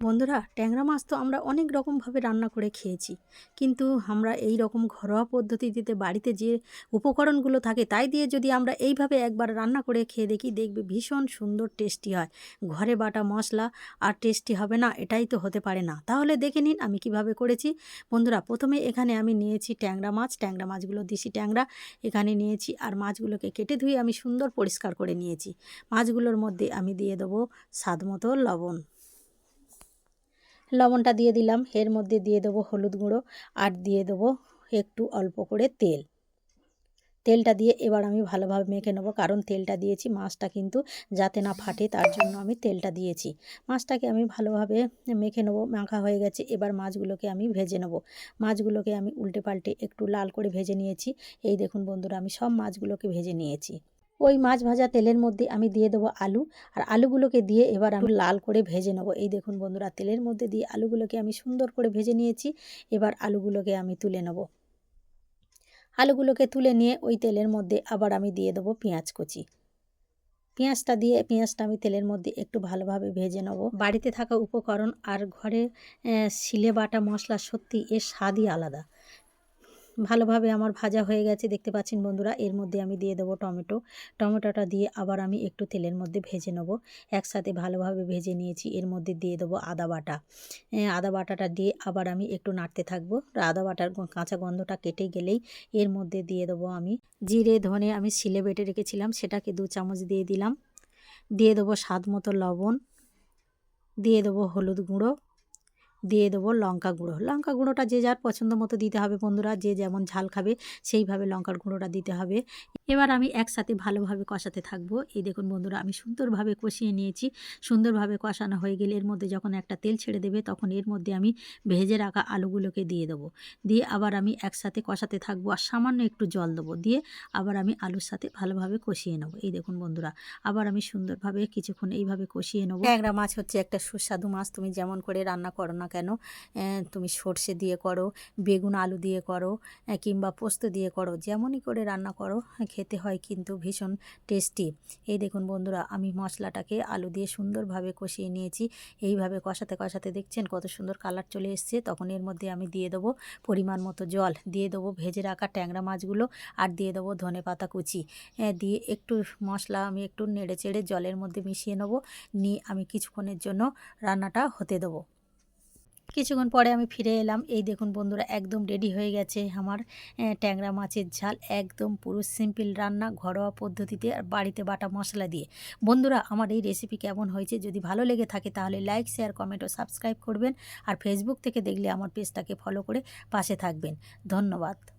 বন্ধুরা, ট্যাংরা মাছ তো আমরা অনেক রকমভাবে রান্না করে খেয়েছি। কিন্তু আমরা এই রকম ঘরোয়া পদ্ধতিতে বাড়িতে যে উপকরণগুলো থাকে তাই দিয়ে যদি আমরা এইভাবে একবার রান্না করে খেয়ে দেখি, দেখবে ভীষণ সুন্দর টেস্টি হয়। ঘরে বাটা মশলা আর টেস্টি হবে না, এটাই তো হতে পারে না। তাহলে দেখে নিন আমি কীভাবে করেছি। বন্ধুরা, প্রথমে এখানে আমি নিয়েছি ট্যাংরা মাছ, ট্যাংরা মাছগুলো দেশি ট্যাংরা। এখানে নিয়েছি আর মাছগুলোকে কেটে ধুয়ে আমি সুন্দর পরিষ্কার করে নিয়েছি। মাছগুলোর মধ্যে আমি দিয়ে দেবো স্বাদ মতো লবণ। লবণটা দিয়ে দিলাম। এর মধ্যে দিয়ে দেবো হলুদ গুঁড়ো আর দিয়ে দেবো একটু অল্প করে তেল। তেলটা দিয়ে এবার আমি ভালোভাবে মেখে নেব, কারণ তেলটা দিয়েছি, মাছটা কিন্তু যাতে না ফাটে তার জন্য আমি তেলটা দিয়েছি। মাছটাকে আমি ভালোভাবে মেখে নেব, মাখা হয়ে গেছে, এবার মাছগুলোকে আমি ভেজে নেব। মাছগুলোকে আমি উল্টে পাল্টে একটু লাল করে ভেজে নিয়েছি। এই দেখুন বন্ধুরা, আমি সব মাছগুলোকে ভেজে নিয়েছি। ওই মাছ ভাজা তেলের মধ্যে আমি দিয়ে দেবো আলু। আর আলুগুলোকে দিয়ে এবার আমি লাল করে ভেজে নেব। এই দেখুন বন্ধুরা, তেলের মধ্যে দিয়ে আলুগুলোকে আমি সুন্দর করে ভেজে নিয়েছি। এবার আলুগুলোকে আমি তুলে নেব। আলুগুলোকে তুলে নিয়ে ওই তেলের মধ্যে আবার আমি দিয়ে দেবো পেঁয়াজ কুচি। পেঁয়াজটা দিয়ে, পেঁয়াজটা আমি তেলের মধ্যে একটু ভালোভাবে ভেজে নেব। বাড়িতে থাকা উপকরণ আর ঘরে শিলে বাটা মশলা সত্যি এর স্বাদই আলাদা। ভালোভাবে আমার ভাজা হয়ে গেছে। দেখতে পাচ্ছেন বন্ধুরা, এর মধ্যে আমি দিয়ে দেবো টমেটো। টমেটোটা দিয়ে আবার আমি একটু তেলের মধ্যে ভেজে নেব। একসাথে ভালোভাবে ভেজে নিয়েছি। এর মধ্যে দিয়ে দেবো আদা বাটা। আদা বাটাটা দিয়ে আবার আমি একটু নাড়তে থাকব। আদা বাটার কাঁচা গন্ধটা কেটে গেলেই এর মধ্যে দিয়ে দেবো আমি জিরে, ধনে আমি শিলে বেটে রেখেছিলাম। সেটাকে দু চামচ দিয়ে দিলাম। দিয়ে দেবো স্বাদ মতো লবণ। দিয়ে দেবো হলুদ গুঁড়ো। দিয়ে দেবো লঙ্কা গুঁড়ো। লঙ্কা গুঁড়োটা যে যার পছন্দ মতো দিতে হবে বন্ধুরা, যে যেমন ঝাল খাবে সেইভাবে লঙ্কার গুঁড়োটা দিতে হবে। এবার আমি একসাথে ভালোভাবে কষাতে থাকব। এই দেখুন বন্ধুরা, আমি সুন্দরভাবে কষিয়ে নিয়েছি। সুন্দরভাবে কষানো হয়ে গেলে এর মধ্যে যখন একটা তেল ছেড়ে দেবে, তখন এর মধ্যে আমি ভেজে রাখা আলুগুলোকে দিয়ে দেবো। দিয়ে আবার আমি একসাথে কষাতে থাকব আর সামান্য একটু জল দেবো। দিয়ে আবার আমি আলুর সাথে ভালোভাবে কষিয়ে নেব। এই দেখুন বন্ধুরা, আবার আমি সুন্দরভাবে কিছুক্ষণ এইভাবে কষিয়ে নেব। ট্যাংরা মাছ হচ্ছে একটা সুস্বাদু মাছ, তুমি যেমন করে রান্না করো না কেন? তুমি সর্ষে দিয়ে করো, বেগুন আলু দিয়ে করো কিংবা পোস্ত দিয়ে করো, যেমনই করে রান্না করো খেতে হয় কিন্তু ভীষণ টেস্টি। এই দেখুন বন্ধুরা, আমি মশলাটাকে আলু দিয়ে সুন্দরভাবে কষিয়ে নিয়েছি। এইভাবে কষাতে কষাতে দেখছেন কত সুন্দর কালার চলে এসছে। তখন এর মধ্যে আমি দিয়ে দেবো পরিমাণ মতো জল, দিয়ে দেবো ভেজে রাখা ট্যাংরা মাছগুলো আর দিয়ে দেবো ধনে পাতা কুচি। দিয়ে একটু মশলা আমি একটু নেড়ে চেড়ে জলের মধ্যে মিশিয়ে নেব। নিয়ে আমি কিছুক্ষণের জন্য রান্নাটা হতে দেবো। কিছুক্ষণ পরে আমি ফিরে এলাম। এই দেখুন বন্ধুরা, একদম রেডি হয়ে গেছে আমার ট্যাংরা মাছের ঝাল। একদম পুরো সিম্পল রান্না, ঘরোয়া পদ্ধতিতে আর বাড়িতে বাটা মশলা দিয়ে। বন্ধুরা, আমার এই রেসিপি কেমন হয়েছে যদি ভালো লেগে থাকে তাহলে লাইক শেয়ার কমেন্ট ও সাবস্ক্রাইব করবেন। আর ফেসবুক থেকে দেখলে আমার পেজটাকে ফলো করে পাশে থাকবেন। ধন্যবাদ।